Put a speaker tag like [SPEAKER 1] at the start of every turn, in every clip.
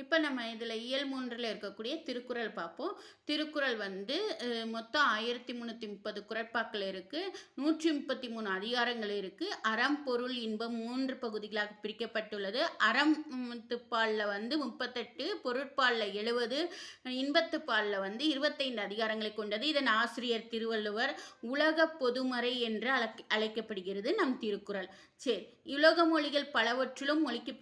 [SPEAKER 1] இப்போ நம்ம இதில் இயல் மூன்றில் இருக்கக்கூடிய திருக்குறள் பார்ப்போம் திருக்குறள் வந்து மொத்தம் ஆயிரத்தி முந்நூற்றி முப்பது குரட்பாக்கள் இருக்குது நூற்றி முப்பத்தி மூணு அதிகாரங்கள் இருக்குது அறம் பொருள் இன்பம் மூன்று பகுதிகளாக பிரிக்கப்பட்டுள்ளது அறம் துப்பாலில் வந்து முப்பத்தெட்டு பொருட்பாலில் எழுபது இன்பத்து பாலில் வந்து இருபத்தைந்து அதிகாரங்களை கொண்டது இதன் ஆசிரியர் திருவள்ளுவர் உலக பொதுமறை என்று அழைக்க அழைக்கப்படுகிறது நம் திருக்குறள் சரி உலக மொழிகள் பலவற்றிலும் மொழிக்கு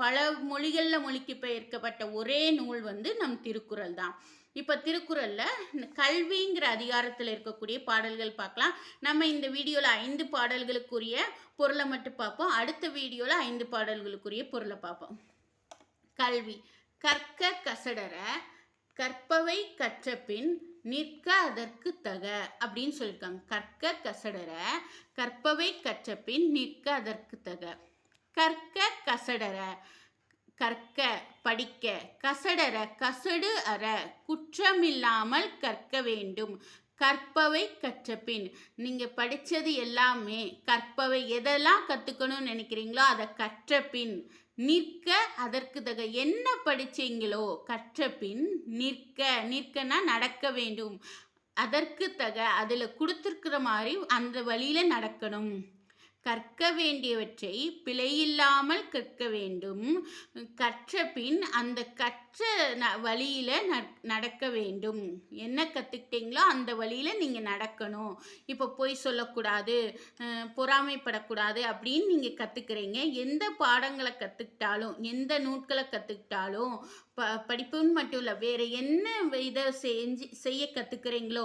[SPEAKER 1] பல மொழிகளில் மொழிக்கு பெயர் பெயர்க்கப்பட்ட ஒரே நூல் வந்து நம் திருக்குறள் தான் இப்போ திருக்குறளில் கல்விங்கிற அதிகாரத்தில் இருக்கக்கூடிய பாடல்கள் பார்க்கலாம் நம்ம இந்த வீடியோவில் ஐந்து பாடல்களுக்குரிய பொருளை மட்டும் பார்ப்போம் அடுத்த வீடியோவில் ஐந்து பாடல்களுக்குரிய பொருளை பார்ப்போம் கல்வி கற்க கசடர கற்பவை கற்ற பின் நிற்க அதற்கு தக அப்படின்னு சொல்லியிருக்காங்க கற்க கசடர கற்பவை கற்ற பின் நிற்க அதற்கு தக கற்க கசடர கற்க படிக்க கசடர கசடு அற குற்றமில்லாமல் கற்க வேண்டும் கற்பவை கற்றபின் நீங்கள் படித்தது எல்லாமே கற்பவை எதெல்லாம் கற்றுக்கணும்னு நினைக்கிறீங்களோ அதை கற்றபின் நிற்க அதற்கு தக என்ன படித்தீங்களோ கற்றபின் நிற்க நிற்கனா நடக்க வேண்டும் அதற்கு தக அதில் கொடுத்துருக்குற மாதிரி அந்த வழியில் நடக்கணும் கற்க வேண்டியவற்றை பிழையில்லாமல் கற்க வேண்டும் கற்ற பின் அந்த கற்ற ந வழியில் நடக்க வேண்டும் என்ன கற்றுக்கிட்டீங்க வழிகளோ அந்த வழியில் நீங்கள் நடக்கணும் இப்போ பொய் சொல்லக்கூடாது பொறாமைப்படக்கூடாது அப்படின்னு நீங்கள் கற்றுக்கிறீங்க எந்த பாடங்களை கற்றுக்கிட்டாலும் எந்த நூட்களை கற்றுக்கிட்டாலும் ப படிப்புன்னு மட்டும் இல்லை வேறு என்ன இதை செஞ்சு செய்ய கற்றுக்குறீங்களோ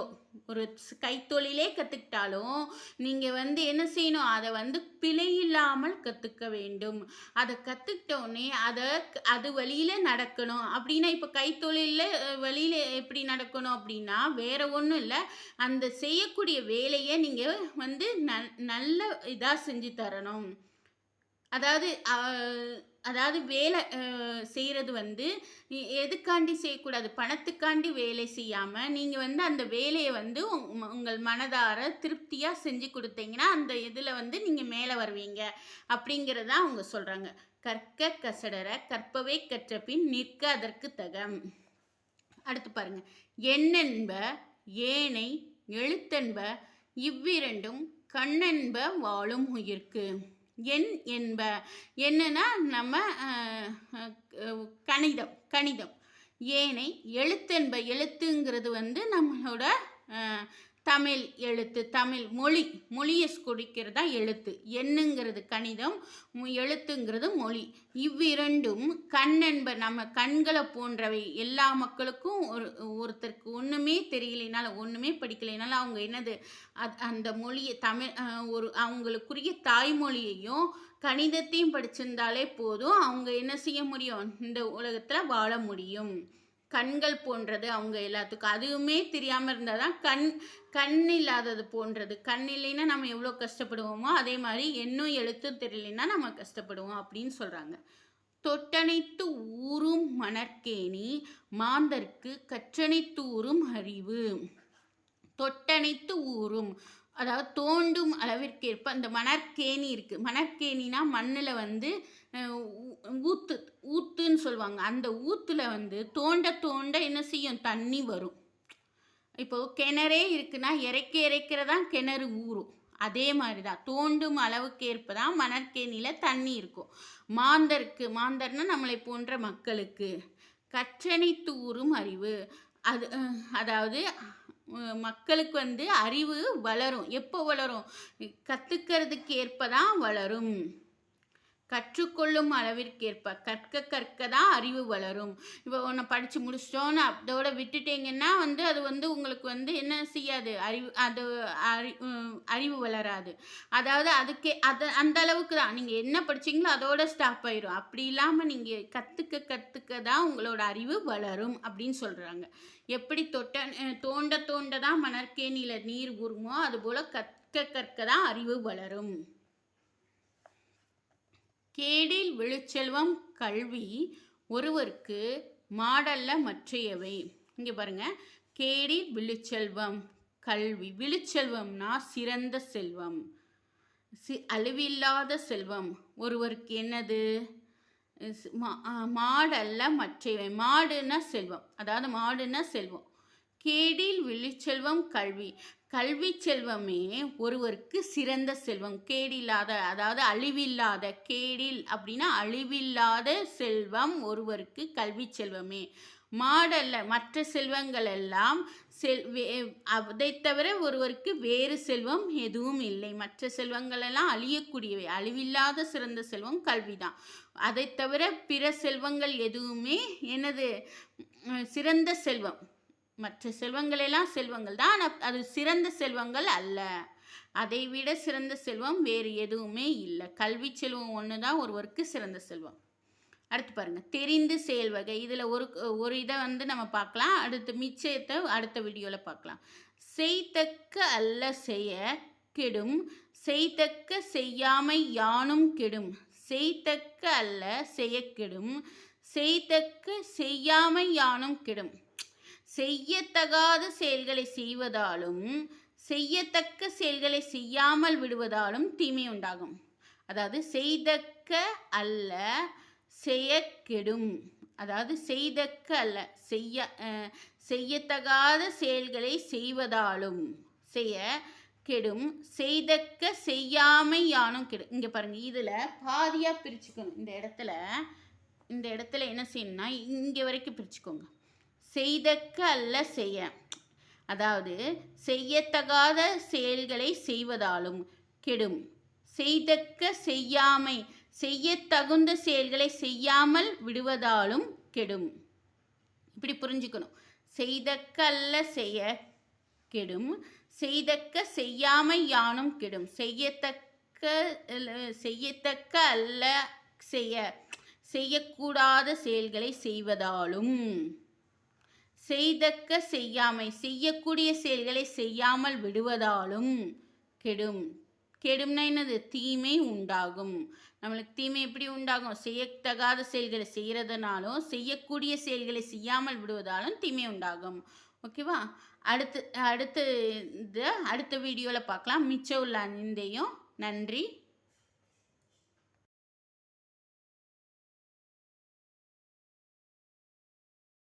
[SPEAKER 1] ஒரு கைத்தொழிலே கற்றுக்கிட்டாலும் நீங்கள் வந்து என்ன செய்யணும் அதை வந்து பிழை இல்லாமல் கற்றுக்க வேண்டும் அதை கற்றுக்கிட்டோடனே அதை அது வழியில் நடக்கணும் அப்படின்னா இப்போ கைத்தொழிலில் வழியில் எப்படி நடக்கணும் அப்படின்னா வேறு ஒன்று ஒன்றும் இல்லை அந்த செய்யக்கூடிய வேலையை நீங்கள் வந்து ந நல்ல இதாக செஞ்சு தரணும் அதாவது அதாவது வேலை செய்கிறது வந்து எதுக்காண்டி செய்யக்கூடாது பணத்துக்காண்டி வேலை செய்யாமல் நீங்கள் வந்து அந்த வேலையை வந்து உங்கள் மனதார திருப்தியாக செஞ்சு கொடுத்தீங்கன்னா அந்த இதில் வந்து நீங்கள் மேலே வருவீங்க அப்படிங்கிறதான் அவங்க சொல்கிறாங்க கற்க கசடரை கற்பவே கற்ற பின் நிற்க அதற்கு தகம் அடுத்து பாருங்கள் என்னென்ப ஏனை எழுத்தென்ப இவ்விரண்டும் கண்ணென்ப வாழும் உயிர்க்கு என் என்ப என்னன்னா நம்ம கணிதம் கணிதம் ஏனை எழுத்தென்ப எழுத்துங்கிறது வந்து நம்மளோட தமிழ் எழுத்து தமிழ் மொழி மொழியை தான் எழுத்து எண்ணுங்கிறது கணிதம் எழுத்துங்கிறது மொழி இவ்விரண்டும் கண் என்ப நம்ம கண்களை போன்றவை எல்லா மக்களுக்கும் ஒரு ஒருத்தருக்கு ஒன்றுமே தெரியலைனால ஒன்றுமே படிக்கலைனால அவங்க என்னது அந்த மொழியை தமிழ் ஒரு அவங்களுக்குரிய தாய்மொழியையும் கணிதத்தையும் படிச்சிருந்தாலே போதும் அவங்க என்ன செய்ய முடியும் இந்த உலகத்தில் வாழ முடியும் கண்கள் போன்றது அவங்க எல்லாத்துக்கும் அதுவுமே தெரியாமல் இருந்தால் தான் கண் கண் இல்லாதது போன்றது கண் இல்லைன்னா நம்ம எவ்வளோ கஷ்டப்படுவோமோ அதே மாதிரி என்னும் எழுத்து தெரியலைன்னா நம்ம கஷ்டப்படுவோம் அப்படின்னு சொல்கிறாங்க தொட்டனைத்து ஊறும் மணற்கேணி மாந்தர்க்கு கற்றனைத்து ஊறும் அறிவு தொட்டனைத்து ஊறும் அதாவது தோண்டும் அளவிற்கேற்ப அந்த மணற்கேணி இருக்குது மணற்கேணினா மண்ணில் வந்து சொல்லுவாங்க அந்த ஊற்றுல வந்து தோண்ட தோண்ட என்ன செய்யும் தண்ணி வரும் இப்போது கிணறே இருக்குன்னா இறைக்க இறைக்கிறதான் கிணறு ஊறும் அதே மாதிரி தான் தோண்டும் அளவுக்கு ஏற்ப தான் மணற்கேணியில் தண்ணி இருக்கும் மாந்தருக்கு மாந்தர்னா நம்மளை போன்ற மக்களுக்கு கச்சனை தூறும் அறிவு அது அதாவது மக்களுக்கு வந்து அறிவு வளரும் எப்போ வளரும் கற்றுக்கிறதுக்கு ஏற்ப தான் வளரும் கற்றுக்கொள்ளும் அளவிற்கேற்ப கற்க கற்க தான் அறிவு வளரும் இப்போ ஒன்று படித்து முடிச்சிட்டோன்னு அதோட விட்டுட்டீங்கன்னா வந்து அது வந்து உங்களுக்கு வந்து என்ன செய்யாது அறிவு அது அறி அறிவு வளராது அதாவது அதுக்கே அதை அந்த அளவுக்கு தான் நீங்கள் என்ன படிச்சிங்களோ அதோட ஸ்டாப் ஆயிரும் அப்படி இல்லாமல் நீங்கள் கற்றுக்க கற்றுக்க தான் உங்களோட அறிவு வளரும் அப்படின்னு சொல்கிறாங்க எப்படி தொட்ட தோண்ட தோண்ட தான் மணற்கேணியில் நீர் உருமோ அதுபோல் கற்க கற்க தான் அறிவு வளரும் கேடில் விழுச்செல்வம் கல்வி ஒருவருக்கு மாடல்ல மற்றையவை இங்கே பாருங்க கேடி விழுச்செல்வம் கல்வி விழுச்செல்வம்னா சிறந்த செல்வம் சி அழிவில்லாத செல்வம் ஒருவருக்கு என்னது மாடல்ல மற்றவை மாடுன்னா செல்வம் அதாவது மாடுன்னா செல்வம் கேடில் விழிச்செல்வம் கல்வி கல்வி செல்வமே ஒருவருக்கு சிறந்த செல்வம் கேடில்லாத அதாவது அழிவில்லாத கேடில் அப்படின்னா அழிவில்லாத செல்வம் ஒருவருக்கு கல்வி செல்வமே மாடல்ல மற்ற செல்வங்கள் எல்லாம் செல் அதை தவிர ஒருவருக்கு வேறு செல்வம் எதுவும் இல்லை மற்ற செல்வங்கள் எல்லாம் அழியக்கூடியவை அழிவில்லாத சிறந்த செல்வம் கல்விதான் அதை தவிர பிற செல்வங்கள் எதுவுமே எனது சிறந்த செல்வம் மற்ற செல்வங்கள் எல்லாம் செல்வங்கள் தான் அது சிறந்த செல்வங்கள் அல்ல அதை விட சிறந்த செல்வம் வேறு எதுவுமே இல்லை கல்வி செல்வம் ஒன்று தான் ஒருவருக்கு சிறந்த செல்வம் அடுத்து பாருங்கள் தெரிந்து செயல் வகை இதில் ஒரு ஒரு இதை வந்து நம்ம பார்க்கலாம் அடுத்து மிச்சத்தை அடுத்த வீடியோவில் பார்க்கலாம் செய்தக்க அல்ல செய்ய கெடும் செய்தக்க செய்யாமை யானும் கெடும் செய்தக்க அல்ல செய்ய கெடும் செய்தக்க செய்யாமை யானும் கெடும் செய்யத்தகாத செயல்களை செய்வதாலும் செய்யத்தக்க செயல்களை செய்யாமல் விடுவதாலும் தீமை உண்டாகும் அதாவது செய்தக்க அல்ல செய்யக்கெடும் அதாவது செய்தக்க அல்ல செய்ய செய்யத்தகாத செயல்களை செய்வதாலும் செய்ய கெடும் செய்தக்க செய்யாமை யானும் கெடும் இங்கே பாருங்கள் இதில் பாதியாக பிரிச்சுக்கணும் இந்த இடத்துல இந்த இடத்துல என்ன செய்யணும்னா இங்கே வரைக்கும் பிரிச்சுக்கோங்க செய்தக்க அல்ல செய்ய அதாவது செய்யத்தகாத செயல்களை செய்வதாலும் கெடும் செய்தக்க செய்யாமை செய்யத்தகுந்த செயல்களை செய்யாமல் விடுவதாலும் கெடும் இப்படி புரிஞ்சுக்கணும் செய்தக்க அல்ல செய்ய கெடும் செய்தக்க செய்யாமை யானும் கெடும் செய்யத்தக்க செய்யத்தக்க அல்ல செய்ய செய்யக்கூடாத செயல்களை செய்வதாலும் செய்தக்க செய்யாமை செய்யக்கூடிய செயல்களை செய்யாமல் விடுவதாலும் கெடும் கெடும்னா என்னது தீமை உண்டாகும் நம்மளுக்கு தீமை எப்படி உண்டாகும் செய்யத்தகாத செயல்களை செய்கிறதுனாலும் செய்யக்கூடிய செயல்களை செய்யாமல் விடுவதாலும் தீமை உண்டாகும் ஓகேவா அடுத்து அடுத்து இந்த அடுத்த வீடியோவில் பார்க்கலாம் மிச்சம் உள்ள அந்தையும் நன்றி